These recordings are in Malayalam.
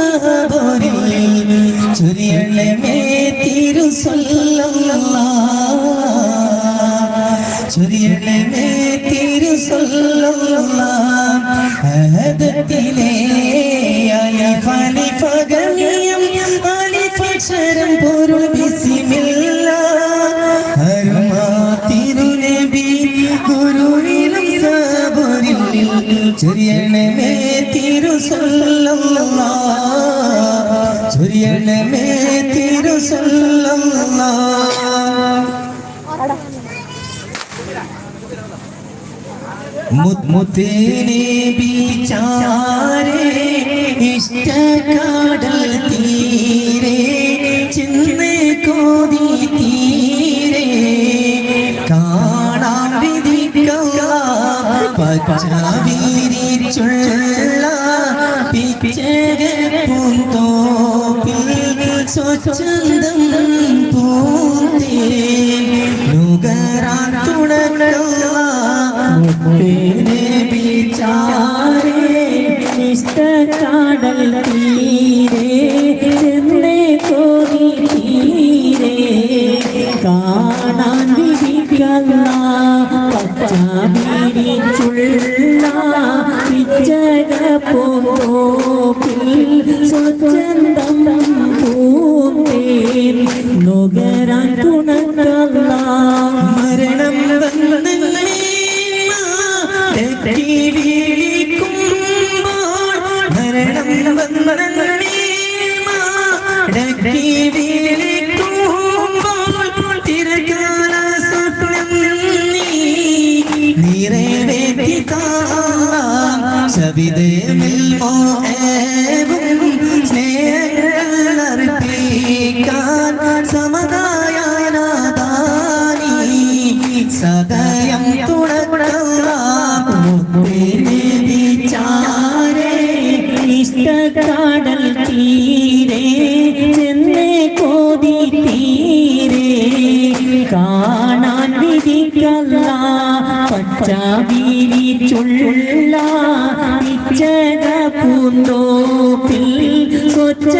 സബറിൽ ചൊരിയണമേ തിരുസല്ലല്ലാഹ് ചൊരിയണമേ തിരുസല്ലല്ലാഹ് അഹദത്തിലെ അലിഫ് അലിഫ് ഗമിയം അലിഫ് അക്ഷരം പൊരുൾ ചൊരിയണമേ തിരുസല്ലല്ലാഹ് മുത്തേനെ ബീച്ചാരെ ഇഷ്ടക്കാടൽ തീരെ ചിന്ന് കോതി തീരെ. കാണാൻ വിധിക്കുക പച്ച വീരിച്ചുള്ള സ്വച്ഛന്തം പൂന്തേ നുകരാൻ ബീച്ചാരെ ഇഷ്ടക്കാടൽ തീരെ കോരി തീരെ കാണാൻ വിധിക്കല്ല പച്ച പിടിച്ചുള്ള പിച്ചക പോപ്പിൽ സ്വച്ഛന്തം പൂന്തേൻ നുകരാൻ തുണക്കല്ല മരണം മരണം നിറവേറ്റി സവിതേമിൽ മോഹവും ഇഷ്ടക്കാടൽ തീരെ ചെന്നേ കോതി തീരെ. കാണാൻ വിധിക്കല്ല ചുള്ള പിച്ചക പൂന്തോപ്പിൽ സ്വച്ഛന്തം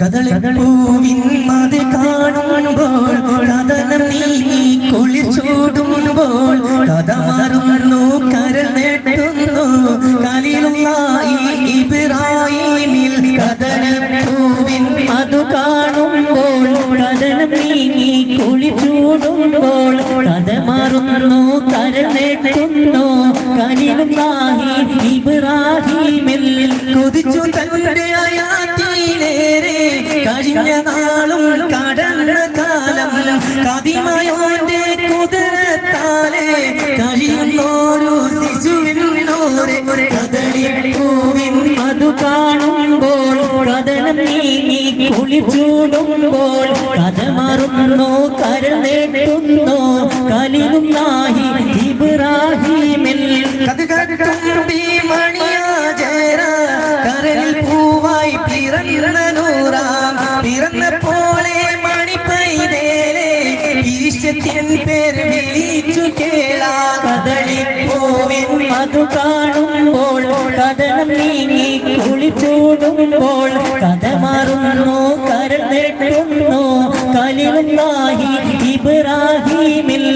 കദളിപ്പൂവിൻ മതി കാണുമ്പോൾ കഥനം നീങ്ങി കുളിച്ചോടുമ്പോൾ കഥ മാറുന്നു കരൾ നെട്ടുന്നു. കലിലുള്ള ഇബ്രാഹിമിൽ കദളിപ്പൂവിൻ അതു കാണുമ്പോൾ കഥനം നീങ്ങി കുളിച്ചൂടുമ്പോൾ കഥ മാറുന്നു കരനെട്ടുന്നു നാഹി ഇബ്രാഹിമിൽ കൊതിച്ചു തന്റെ അയാത്തിലേറെ കഴിഞ്ഞ നാളും കടന്ന കാലം കതിമയോന്റെ കുതിരത്താലെ കഴിയുന്നോരു ശിശുവിനോരെ കദളിപ്പൂവിൻ അതു കാണുമ്പോൾ കഥനം നീങ്ങി കുളിച്ചൂടുമ്പോൾ കഥ മറുന്നോ കരനെട്ടുന്നു കനിലും നാഹി ഇബ്രാഹിമിൽ കരൽ പൂവായി പിറന്ന നൂറാം. പിറന്ന പോലെ മണിപ്പൈതേലെ ഈശത്തിൻ പേര് വിളിച്ചു കേളാ കദളിപ്പൂവിൻ മധു കാണുമ്പോൾ കഥനം നീങ്ങി കുളിച്ചൂടുമ്പോൾ കഥ മാറുന്നു കരൾ നെട്ടുന്നു. കലിലുണ്ടാഹി ഇബ്രാഹിമിൽ.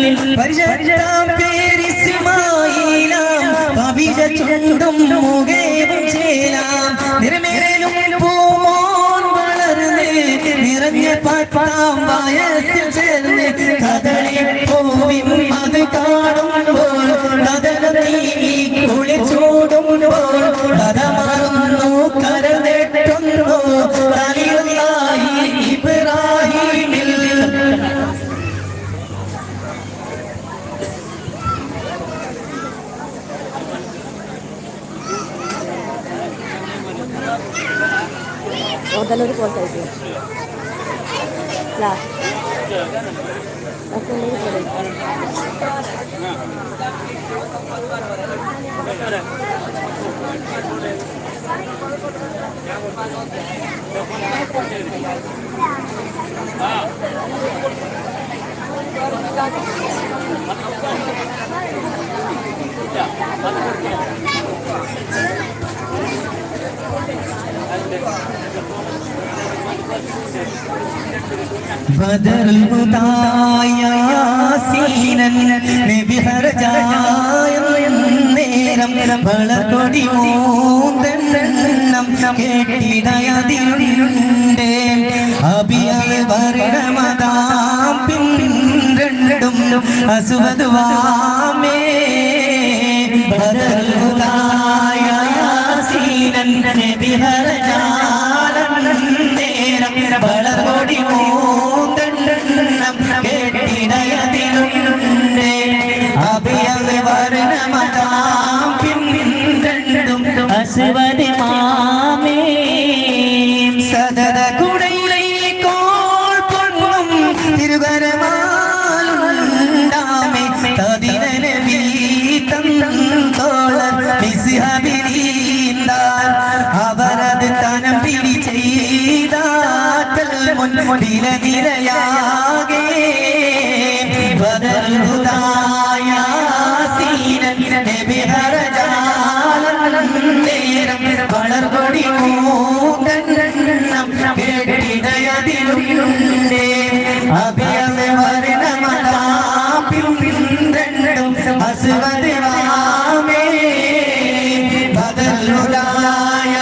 പേരിസ്മായിലാം. കവിത ചുണ്ടും മുഖേവും ചേലാം. നിറമേലും പൂമോൻ വളർന്ന് നിറഞ്ഞ പാട്ടാം വയസ്സിൽ O, dalawa po sa ito. Last. Last na rin po rin. Yeah. بدر യാസീനൻ നബി ഹർജായ നേരം വളകൊടി മൂന്നെണ്ണം കേട്ടിടയതിലുണ്ട് അബിയൽ വർണ്ണമതാം പിൻരണ്ടും അസുവതുവാമേ ബദർ യാസീനൻ നബി ഹർജായ അഭിയൽ വർണമതാപ്പിലും പിന്തും അസുവത് വാമേ ബദലുദായ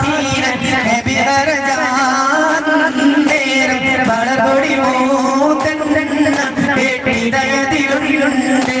സീനൻ നബി ഹർജാലൻ നേരം വളർകൊടി മൂന്നെണ്ണം കേട്ടിടയതിലുണ്ട്